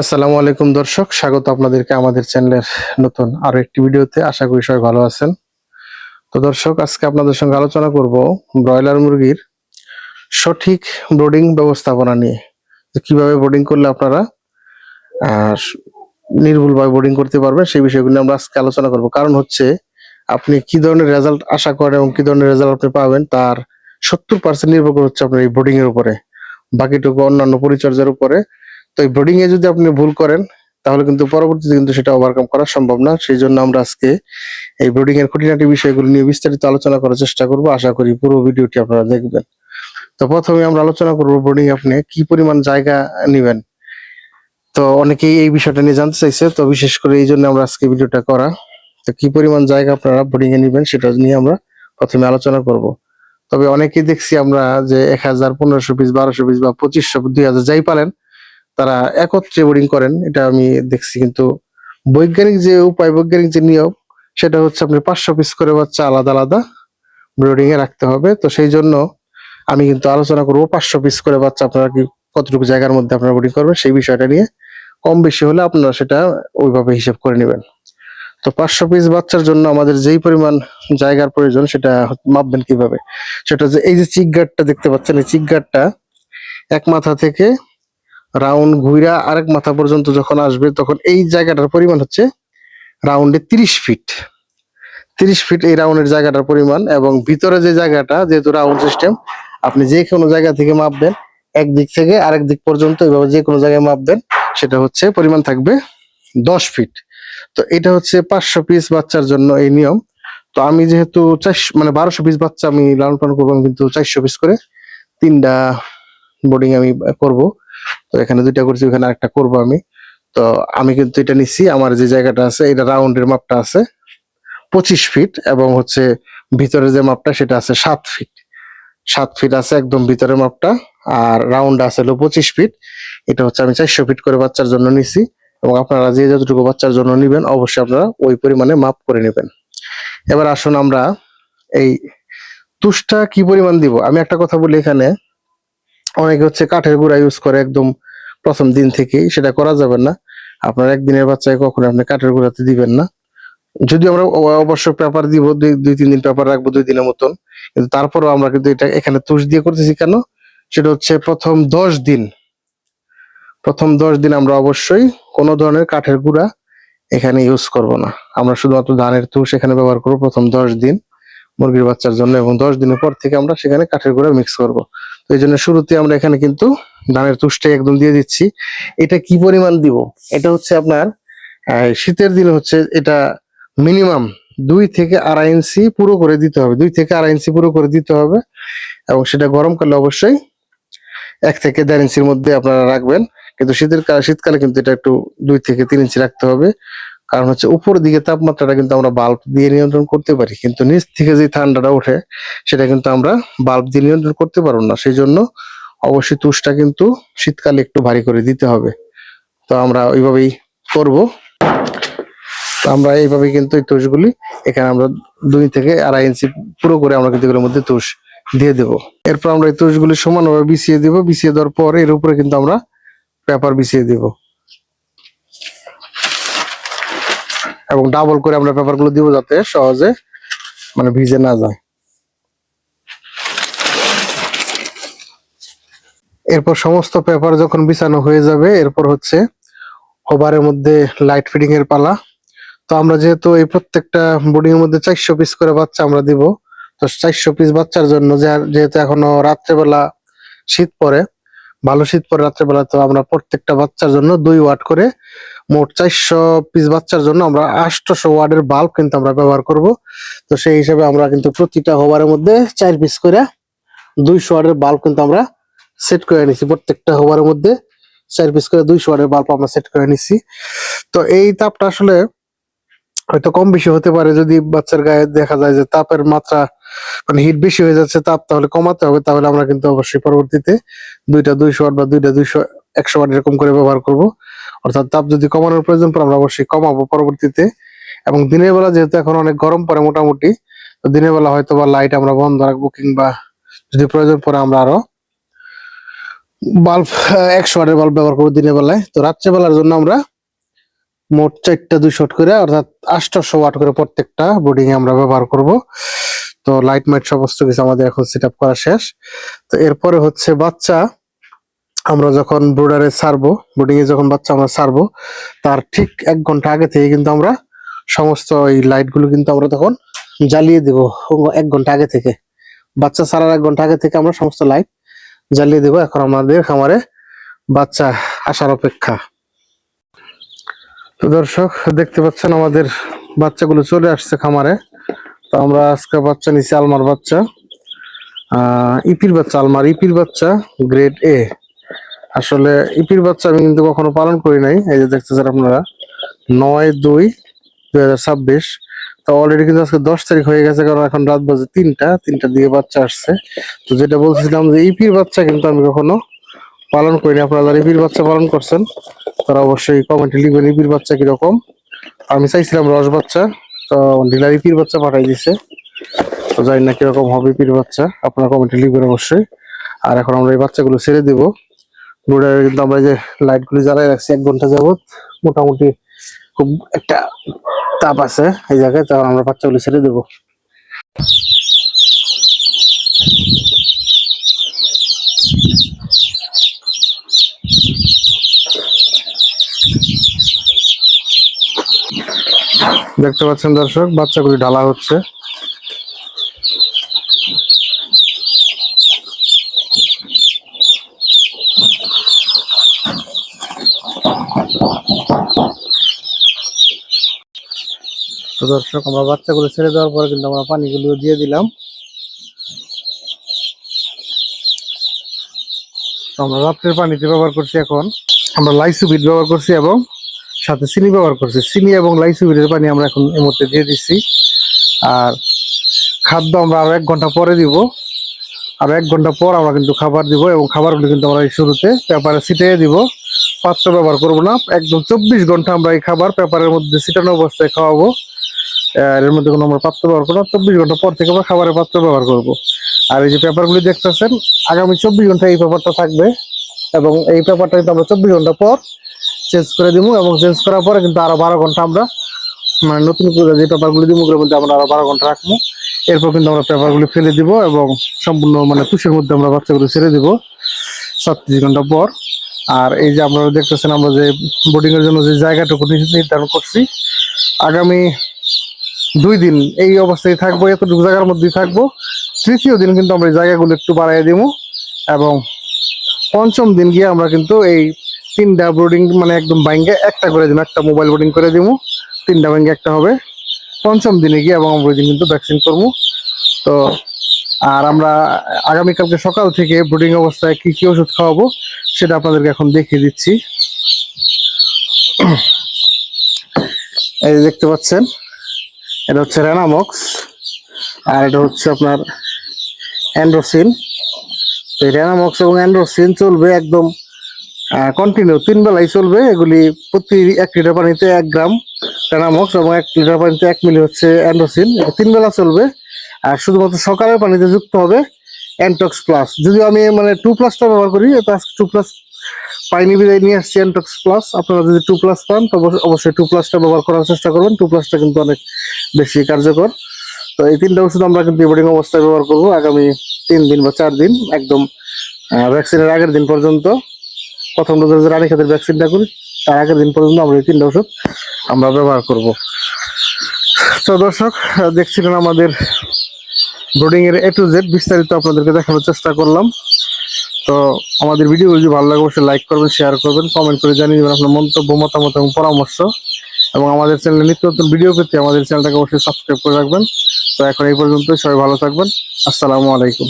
আসসালামু আলাইকুম দর্শক, স্বাগত আপনাদেরকে আমাদের চ্যানেলের নতুন আরও একটি ভিডিওতে। আশা করি সবাই ভালো আছেন। তো দর্শক, আজকে আপনাদের সঙ্গে আলোচনা করব ব্রয়লার মুরগির সঠিক ব্রোডিং ব্যবস্থাপনা নিয়ে। কীভাবে ব্রোডিং করলে আপনারা নির্ভুলভাবে ব্রোডিং করতে পারবেন সেই বিষয়গুলো আমরা আজকে আলোচনা করব। কারণ হচ্ছে, আপনি কি ধরনের রেজাল্ট আশা করেন এবং কি ধরনের রেজাল্ট আপনি পাবেন, তার সত্তর পার্সেন্ট নির্ভর করে হচ্ছে আপনার এই ব্রোডিং এর উপরে। বাকিটুকু অন্যান্য পরিচর্যার উপরে তো এই ব্রোডিং এ যদি আপনি ভুল করেন, তাহলে কিন্তু পরবর্তীতে কিন্তু সেটা ওভারকাম করা সম্ভব না। সেই জন্য আমরা আজকে এই ব্রোডিং এর খুঁটিনাটি বিষয়গুলো নিয়ে বিস্তারিত আলোচনা করার চেষ্টা করব। আশা করি পুরো ভিডিওটি আপনারা দেখবেন। তো প্রথমে আমরা আলোচনা করব ব্রোডিং আপনি কি পরিমাণ জায়গা নেবেন। তো অনেকেই এই বিষয়টা নিয়ে জানতে চাইছে, তো বিশেষ করে এই জন্য আমরা আজকে ভিডিওটা করা। তো কি পরিমাণ জায়গা আপনারা ব্রোডিং এ নেবেন সেটা নিয়ে আমরা প্রথমে আলোচনা করব। তবে অনেকেই দেখছি আমরা যে এক হাজার পনেরোশো পিস বারোশো পিস বা পঁচিশশো, দুই হাজার যাই পালেন তারা একত্রে বোর্ডিং করেন, এটা আমি দেখছি। কিন্তু বৈজ্ঞানিক যে উপায়, বৈজ্ঞানিক যে নিয়ম, সেটা হচ্ছে আপনি পাঁচশো পিস করে বাচ্চা আলাদা আলাদা ব্রিডিং এ রাখতে হবে। তো সেই জন্য আমি কিন্তু আলোচনা করব পাঁচশো পিস করে বাচ্চা আপনারা কি কতটুকু জায়গার মধ্যে আপনারা বোর্ডিং করবেন, সেই বিষয়টা নিয়ে। কম বেশি হলে আপনারা সেটা ওইভাবে হিসেব করে নেবেন। তো পাঁচশো পিস বাচ্চার জন্য আমাদের যেই পরিমাণ জায়গার প্রয়োজন, সেটা মাপবেন কীভাবে? সেটা যে এই যে চিক গার্ডটা দেখতে পাচ্ছেন, এই চিক গার্ডটা এক মাথা থেকে রাউন্ড ঘুরা আরেক মাথা পর্যন্ত যখন আসবে, তখন এই জায়গাটার পরিমাণ হচ্ছে রাউন্ডে তিরিশ ফিট তিরিশ ফিট এই রাউন্ডের জায়গাটার পরিমাণ এবং ভিতরে যে জায়গাটা, যেহেতু রাউন্ড সিস্টেম আপনি যে কোনো জায়গা থেকে মাপবেন, একদিক থেকে আরেক দিক পর্যন্ত এভাবে যে কোনো জায়গায় মাপবেন, সেটা হচ্ছে পরিমাণ থাকবে দশ ফিট তো এটা হচ্ছে পাঁচশো পিস বাচ্চার জন্য এই নিয়ম। তো আমি যেহেতু চারশো মানে বারোশো পিস বাচ্চা আমি লালন পালন করব কিন্তু চারশো পিস করে তিনটা বোর্ডিং আমি করব। তো এখানে দুইটা করছি, ওখানে আরেকটা করব আমি। তো আমি কিন্তু এটা নিচ্ছি আমার যে জায়গাটা আছে, এটা রাউন্ডের মাপটা আছে পঁচিশ ফিট এবং হচ্ছে ভিতরে যে মাপটা সেটা আছে সাত ফিট। সাত ফিট আছে একদম ভিতরের মাপটা আর রাউন্ড আছে হলো পঁচিশ ফিট। এটা হচ্ছে আমি চারশো ফিট করে বাচ্চার জন্য নিছি এবং আপনারা যে যতটুকু বাচ্চার জন্য নিবেন, অবশ্যই আপনারা ওই পরিমাণে মাপ করে নেবেন। এবার আসুন আমরা এই তুষটা কি পরিমাণ দিব? আমি একটা কথা বলি এখানে, অনেকে হচ্ছে কাঠের গুঁড়া ইউজ করে, একদম প্রথম দিন থেকেই সেটা করা যাবে না। আপনার একদিনের বাচ্চায় কখনো আপনি কাঠের গুঁড়াতে দিবেন না। যদি আমরা অবশ্য পেপার দিব, দুই তিন দিন পেপার রাখব দুই দিনের মতন। কিন্তু তারপরও আমরা কিন্তু এটা এখানে তুষ দিয়ে করতেছি কেন? সেটা হচ্ছে প্রথম দশ দিন। প্রথম দশ দিন আমরা অবশ্যই কোনো ধরনের কাঠের গুঁড়া এখানে ইউজ করব না। আমরা শুধুমাত্র ধানের তুষ এখানে ব্যবহার করব প্রথম দশ দিন মুরগির বাচ্চার জন্য এবং দশ দিনের পর থেকে আমরা সেখানে কাঠের গুঁড়া মিক্স করব। এই জন্য শুরুতে আমরা এখানে কিন্তু ধানের তুষটাই একদম দিয়ে দিচ্ছি। এটা কি পরিমাণ দিব? এটা হচ্ছে আপনার শীতের দিনে হচ্ছে এটা মিনিমাম দুই থেকে আড়াই ইঞ্চি পুরো করে দিতে হবে। দুই থেকে আড়াই ইঞ্চি পুরো করে দিতে হবে এবং সেটা গরমকালে অবশ্যই এক থেকে দেড় ইঞ্চির মধ্যে আপনারা রাখবেন। কিন্তু শীতের কালে শীতকালে কিন্তু এটা একটু দুই থেকে তিন ইঞ্চি রাখতে হবে। কারণ হচ্ছে উপর দিকে তাপমাত্রাটা কিন্তু আমরা বাল্ব দিয়ে নিয়ন্ত্রণ করতে পারি। কিন্তু নিচ থেকে যে ঠান্ডাটা ওঠে, সেটা কিন্তু আমরা বাল্ব দিয়ে নিয়ন্ত্রণ করতে পারব না। সেই জন্য অবশ্যই তুষটা কিন্তু শীতকালে একটু ভারী করে দিতে হবে। তো আমরা ওইভাবেই করব। তো আমরা এইভাবে কিন্তু এই তুষগুলি এখানে আমরা দুই থেকে আড়াই ইঞ্চি পুরো করে আমরা কিন্তু এগুলোর মধ্যে তুষ দিয়ে দেব। এরপর আমরা এই তুষগুলি সমানভাবে বিছিয়ে দেব। বিছিয়ে দেওয়ার পর এর উপরে কিন্তু আমরা পেপার বিছিয়ে দেব। এবং ডাবল করে আমরা পেপারগুলো দিব যাতে সহজে মানে ভিজে না যায়। এরপর সমস্ত পেপার যখন বিছানো হয়ে যাবে, এরপর হচ্ছে হোবারের মধ্যে লাইট ফিডিং এর পালা। তো আমরা যেহেতু এই প্রত্যেকটা বোর্ডিং এর মধ্যে চারশো পিস করে বাচ্চা আমরা দিব, তো চারশো পিস বাচ্চার জন্য যেহেতু এখনও রাত্রেবেলা শীত পড়ে, ভালো শীত পড়ে রাত্রেবেলা, তো আমরা প্রত্যেকটা বাচ্চার জন্য দুই ওয়াট করে মোট চারশো পিস বাচ্চার জন্য আমরা আটশোশো ওয়াটের বাল্ব কিন্তু আমরা ব্যবহার করব। তো সেই হিসাবে আমরা কিন্তু প্রতিটা হোবারের মধ্যে চার পিস করে দুইশো ওয়াটের বাল্ব কিন্তু আমরা সেট করে নিছি প্রত্যেকটা হোবারের মধ্যে চার পিস করে দুইশো ওয়াটের বাল্ব আমরা সেট করে নিছি। তো এই তাপটা আসলে হয়তো কম বেশি হতে পারে যদি বাচ্চার গায়ে দেখা যায় যে তাপের মাত্রা মানে হিট বেশি হয়ে যাচ্ছে, তাপ তাহলে কমাতে হবে, তাহলে আমরা কিন্তু অবশ্যই পরবর্তীতে দুইটা দুইশো ওয়াট বা দুইটা দুইশো একশো ওয়াট এরকম করে ব্যবহার করব। অর্থাৎ তাপ যদি কমানোর প্রয়োজন পড়ে, আমরা অবশ্যই কমাবো পরবর্তীতে। এবং দিনের বেলা যেহেতু এখন অনেক গরম পড়ে মোটামুটি, তো দিনের বেলা হয়তো বা লাইট আমরা বন্ধ রাখব কিংবা যদি প্রয়োজন পড়ে আমরা আরও বাল্ব একশো ওয়াটের বাল্ব ব্যবহার করব দিনের বেলায়। তো রাত্রেবেলার জন্য আমরা মোট চারটা দুই শট করে, অর্থাৎ আটশোশো ওয়াট করে প্রত্যেকটা বোর্ডিং এ আমরা ব্যবহার করব। তো লাইট মাইট সমস্ত কিছু আমাদের এখন সেট আপ করা শেষ। তো এরপরে হচ্ছে বাচ্চা, আমরা যখন ব্রোডারে ছাড়বো বোর্ডিং এ যখন বাচ্চা আমরা ছাড়বো তার ঠিক এক ঘণ্টা আগে থেকে কিন্তু আমরা সমস্ত এই লাইটগুলো কিন্তু আমরা তখন জ্বালিয়ে দেব, এক ঘণ্টা আগে থেকে। বাচ্চা ছাড়ার এক ঘণ্টা আগে থেকে আমরা সমস্ত লাইট জ্বালিয়ে দেবো। এখন আমাদের খামারে বাচ্চা আসার অপেক্ষা। তো দর্শক, দেখতে পাচ্ছেন আমাদের বাচ্চাগুলো চলে আসছে খামারে। তো আমরা আজকে বাচ্চা নিছি আলমার বাচ্চা। ইপির বাচ্চা, আলমার ইপির বাচ্চা গ্রেড এ আসলে ইপির বাচ্চা আমি কিন্তু কখনো পালন করি নাই। এই যে দেখতেছেন আপনারা, নয় দুই দুই হাজার ছাব্বিশ। তো অলরেডি কিন্তু আজকে দশ তারিখ হয়ে গেছে, কারণ এখন রাত বাজে তিনটা তিনটার দিকে বাচ্চা আসছে। তো যেটা বলছিলাম যে ইপির বাচ্চা কিন্তু আমি কখনো পালন করিনি। আপনারা যারা ইপির বাচ্চা পালন করছেন, তারা অবশ্যই কমেন্টে লিখবেন ইপির বাচ্চা কীরকম। আমি চাইছিলাম রস বাচ্চা, তো ডিলার ইপির বাচ্চা পাঠাই দিছে। তো জানি না কীরকম হবে ইপির বাচ্চা, আপনারা কমেন্টে লিখবেন অবশ্যই। আর এখন আমরা এই বাচ্চাগুলো ছেড়ে দিব। বোর্ডারে কিন্তু আমরা যে লাইট গুলি জ্বালাই রাখছি, এক ঘণ্টা যাবত মোটামুটি খুব একটা তাপ আছে, এই জায়গায় তখন আমরা বাচ্চাগুলো ছেড়ে দেবো। দেখতে পাচ্ছেন দর্শক বাচ্চাগুলি ঢালা হচ্ছে। তো দর্শক, আমরা বাচ্চাগুলো ছেড়ে দেওয়ার পরে কিন্তু আমরা পানিগুলো দিয়ে দিলাম। আমরা রাত্রের পানিতে ব্যবহার করছি এখন। আমরা লাইসুবিট ব্যবহার করছি এবং সাথে চিনি ব্যবহার করছি। চিনি এবং লাইসুবিটের পানি আমরা এখন এই মুহূর্তে দিয়ে দিচ্ছি। আর খাদ্য আমরা আরও এক ঘণ্টা পরে দিব। আর এক ঘণ্টা পর আমরা কিন্তু খাবার দিব এবং খাবারগুলো কিন্তু আমরা এই শুরুতে পেপারে ছিটিয়ে দিব। পাত্র ব্যবহার করব না। একদম চব্বিশ ঘণ্টা আমরা এই খাবার পেপারের মধ্যে ছিটানো অবস্থায় খাওয়াবো। এর মধ্যে কোনো আমরা পাত্র ব্যবহার করব চব্বিশ ঘণ্টা পর থেকে আমরা খাবারের পাত্র ব্যবহার করব। আর এই যে পেপারগুলি দেখতেছেন, আগামী চব্বিশ ঘণ্টা এই পেপারটা থাকবে এবং এই পেপারটা কিন্তু আমরা চব্বিশ ঘণ্টা পর চেঞ্জ করে দিব এবং চেঞ্জ করার পরে কিন্তু আরও বারো ঘণ্টা আমরা মানে নতুন করে যে পেপারগুলি দিব, ওগুলোর মধ্যে আমরা আরও বারো ঘণ্টা রাখব। এরপর কিন্তু আমরা পেপারগুলি ফেলে দিব এবং সম্পূর্ণ মানে তুষের মধ্যে আমরা বাচ্চাগুলো ছেড়ে দিব ছত্রিশ ঘণ্টা পর। আর এই যে আপনারা দেখতেছেন আমরা যে বোর্ডিং এর জন্য যে জায়গাটুকু নির্ধারণ করছি, আগামী দুই দিন এই অবস্থায় থাকব, এতটুকু জায়গার মধ্যেই থাকব। তৃতীয় দিন কিন্তু আমরা এই জায়গাগুলো একটু বাড়াই দিব এবং পঞ্চম দিন গিয়ে আমরা কিন্তু এই তিনটা বোর্ডিং মানে একদম বাইঙ্গে একটা করে দিব একটা মোবাইল বোর্ডিং করে দিব তিনটা ব্যাঙ্গে একটা হবে। পঞ্চম দিনে গিয়ে এবং আমরা ওই দিন কিন্তু ভ্যাকসিন করব। তো আর আমরা আগামীকালকে সকাল থেকে ব্রুডিং অবস্থায় কি কী ওষুধ খাওয়াবো সেটা আপনাদেরকে এখন দেখিয়ে দিচ্ছি। এই দেখতে পাচ্ছেন এটা হচ্ছে রেনামক্স আর এটা হচ্ছে আপনার অ্যান্ড্রোসিন তো এই রেনামক্স এবং অ্যান্ড্রোসিন চলবে একদম কন্টিনিউ তিন বেলাই চলবে, এগুলি প্রতি এক লিটার পানিতে এক গ্রাম টেনামক্স এবং এক লিটার পানিতে এক মিলি হচ্ছে অ্যান্ড্রোসিন তিন বেলা চলবে, আর শুধুমাত্র সকালের পানিতে যুক্ত হবে অ্যান্টক্স প্লাস যদিও আমি মানে টু প্লাসটা ব্যবহার করি, এটা টু প্লাস পাইনি বিদায় নিয়ে আসছি প্লাস আপনারা যদি টু প্লাস পান, তো অবশ্যই টু প্লাসটা ব্যবহার করার চেষ্টা করবেন। টু প্লাসটা কিন্তু অনেক বেশি কার্যকর। তো এই তিনটা ওষুধ আমরা কিন্তু বোর্ডিং অবস্থায় ব্যবহার করব আগামী তিন দিন বা চার দিন, একদম ভ্যাকসিনের আগের দিন পর্যন্ত। প্রথম ডোজের যে রানী খাতের ভ্যাকসিনটা করি, তার আগের দিন পর্যন্ত আমরা এই তিনটা ওষুধ আমরা ব্যবহার করব। তো দর্শক, দেখছিলেন আমাদের ব্রোডিং এর এ টু জেড বিস্তারিত আপনাদেরকে দেখানোর চেষ্টা করলাম। তো আমাদের ভিডিও যদি ভালো লাগে, অবশ্যই লাইক করবেন শেয়ার করবেন কমেন্ট করে জানিয়ে দেবেন আপনার মন্তব্য, মতামত এবং পরামর্শ। এবং আমাদের চ্যানেলে নিত্য নতুন ভিডিও পেতে আমাদের চ্যানেলটাকে অবশ্যই সাবস্ক্রাইব করে রাখবেন। তো এখন এই পর্যন্ত সবাই ভালো থাকবেন। আসসালামু আলাইকুম।